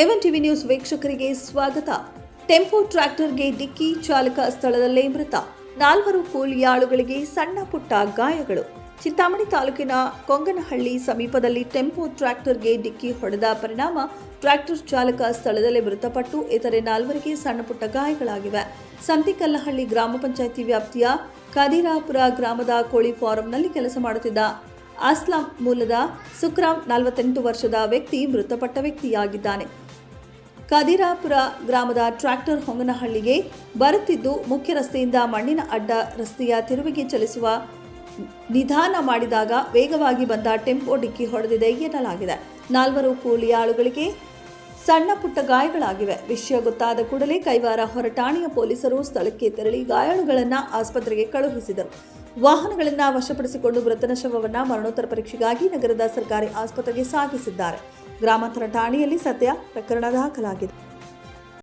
ಎವನ್ TV news ವೀಕ್ಷಕರಿಗೆ ಸ್ವಾಗತ. Tempo ಟ್ರ್ಯಾಕ್ಟರ್ಗೆ ಡಿಕ್ಕಿ ಚಾಲಕ ಸ್ಥಳದಲ್ಲೇ ಮೃತ. ನಾಲ್ವರು ಕೂಲಿಯಾಳುಗಳಿಗೆ ಸಣ್ಣ ಪುಟ್ಟ ಗಾಯಗಳು. ಚಿಂತಾಮಣಿ ತಾಲೂಕಿನ ಕೊಂಗನಹಳ್ಳಿ ಸಮೀಪದಲ್ಲಿ ಟೆಂಪೋ ಟ್ರ್ಯಾಕ್ಟರ್ಗೆ ಡಿಕ್ಕಿ ಹೊಡೆದ ಪರಿಣಾಮ ಟ್ರ್ಯಾಕ್ಟರ್ ಚಾಲಕ ಸ್ಥಳದಲ್ಲೇ ಮೃತಪಟ್ಟು ಇತರೆ ನಾಲ್ವರಿಗೆ ಸಣ್ಣ ಪುಟ್ಟ ಗಾಯಗಳಾಗಿವೆ. ಸಂತಿಕಲ್ಲಹಳ್ಳಿ ಗ್ರಾಮ ಪಂಚಾಯಿತಿ ವ್ಯಾಪ್ತಿಯ ಕದಿರಾಪುರ ಗ್ರಾಮದ ಕೋಳಿ ಫಾರಂನಲ್ಲಿ ಕೆಲಸ ಮಾಡುತ್ತಿದ್ದ ಅಸ್ಲಾಂ ಮೂಲದ ಸುಕ್ರಾಮ್ ನಲವತ್ತೆಂಟು ವರ್ಷದ ವ್ಯಕ್ತಿ ಮೃತಪಟ್ಟ ವ್ಯಕ್ತಿಯಾಗಿದ್ದಾನೆ. ಕದಿರಾಪುರ ಗ್ರಾಮದ ಟ್ರ್ಯಾಕ್ಟರ್ ಹೊಂಗನಹಳ್ಳಿಗೆ ಬರುತ್ತಿದ್ದು ಮುಖ್ಯ ರಸ್ತೆಯಿಂದ ಮಣ್ಣಿನ ಅಡ್ಡ ರಸ್ತೆಯ ತಿರುವಿಗೆ ಚಲಿಸುವ ನಿಧಾನ ಮಾಡಿದಾಗ ವೇಗವಾಗಿ ಬಂದ ಟೆಂಪೋ ಡಿಕ್ಕಿ ಹೊಡೆದಿದೆ ಎನ್ನಲಾಗಿದೆ. ನಾಲ್ವರು ಕೂಲಿಯಾಳುಗಳಿಗೆ ಸಣ್ಣ ಪುಟ್ಟ ಗಾಯಗಳಾಗಿವೆ. ವಿಷಯ ಗೊತ್ತಾದ ಕೂಡಲೇ ಕೈವಾರ ಹೊರಟಾಣೆಯ ಪೊಲೀಸರು ಸ್ಥಳಕ್ಕೆ ತೆರಳಿ ಗಾಯಾಳುಗಳನ್ನು ಆಸ್ಪತ್ರೆಗೆ ಕಳುಹಿಸಿದರು. ವಾಹನಗಳನ್ನು ವಶಪಡಿಸಿಕೊಂಡು ಮೃತನ ಶವವನ್ನು ಮರಣೋತ್ತರ ಪರೀಕ್ಷೆಗಾಗಿ ನಗರದ ಸರ್ಕಾರಿ ಆಸ್ಪತ್ರೆಗೆ ಸಾಗಿಸಿದ್ದಾರೆ. ಗ್ರಾಮಾಂತರ ಠಾಣೆಯಲ್ಲಿ ಸದ್ಯ ಪ್ರಕರಣ ದಾಖಲಾಗಿದೆ.